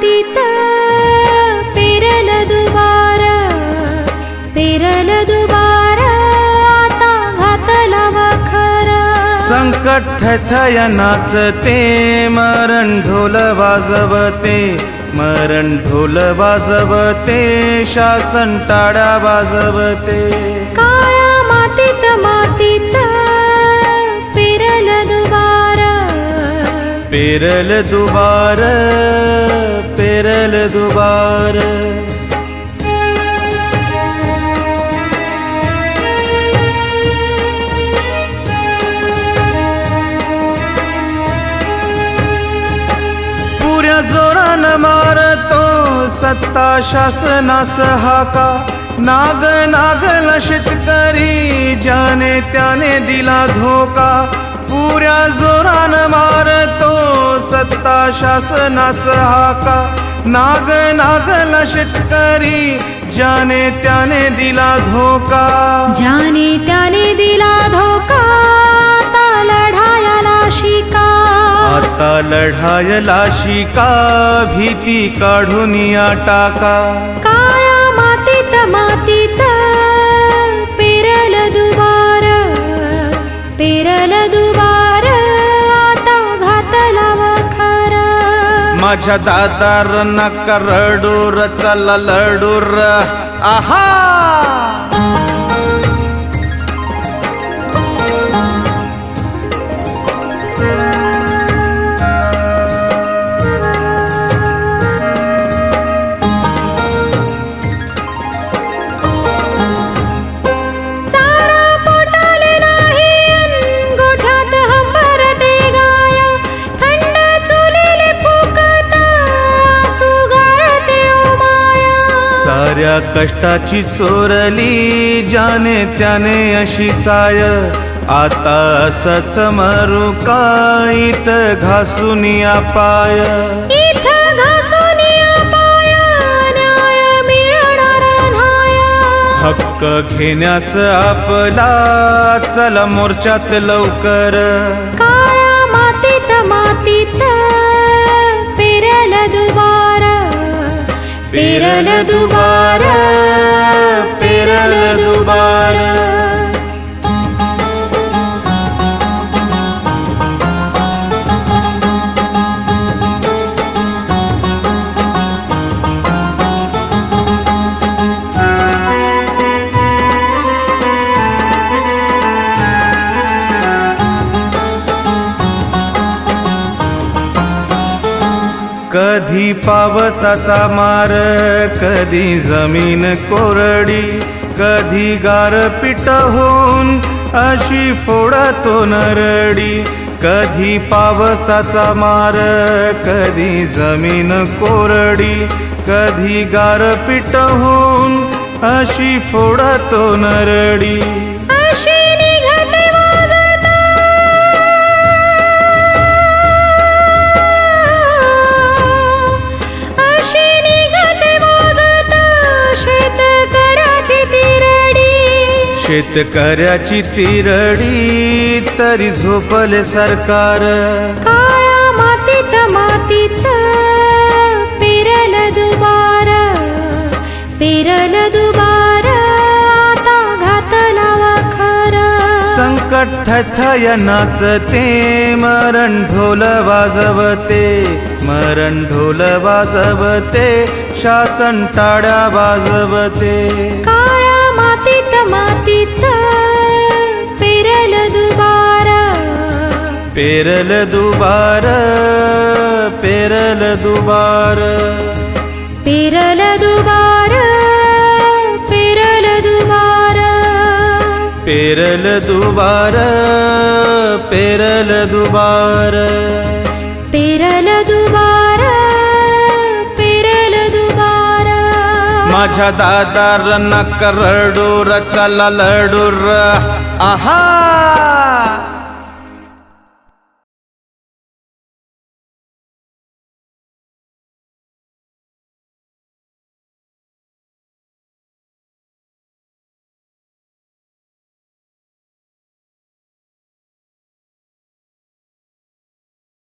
वाटीत पेरल संकट नाचते मरण ढोल वाजवते मरण ढोल वाजवते शासन टाळा वाजवते. पेरल दुबार पेरल दुबार. पुऱ्या जोरान मारतो सत्ता शासनास हाका. नाग नागला शेतकरी ज्याने त्याने दिला धोका. पुऱ्या जोरान मारतो सत्ता शासनास हाका. नाग नागला शेतकरी ज्याने त्याने दिला धोका. ज्याने त्याने दिला धोका आता लढायाला शिका. आता लढायला शिका भीती काढून या टाका. माझ्या दादार नका रडूर चला लडूर. आहा! साऱ्या कष्टाची चोरली जाने त्याने अशी काय? आता सच मरू इत घासून पाय. हक्क घेण्याच आपला चला मोर्चात लवकर. दुबारा कधी पावसाचा मार कधी जमीन कोरडी कधी गारपीट होऊन अशी फोडतो नरडी. कधी पावसाचा मार कधी जमीन कोरडी कधी गारपीट होऊन अशी फोडतो नरडी. शेतकऱ्याची तिरडी तरी झोपले सरकार. काळ्या मातीत मातीत पेरल दुबार पेरल दुबार आता घातला वखर. संकट थय नाचते मरण ढोल वाजवते मरण ढोल वाजवते शासन टाळ्या वाजवते. पेरल दुबार पेरल दुबार पेरल दुबार पेरल दुबार पेरल दुबार पेरल दुबार पेरल दुबार पेरल दुबार माझ्या दादार नका रडूर चला लडूर आहा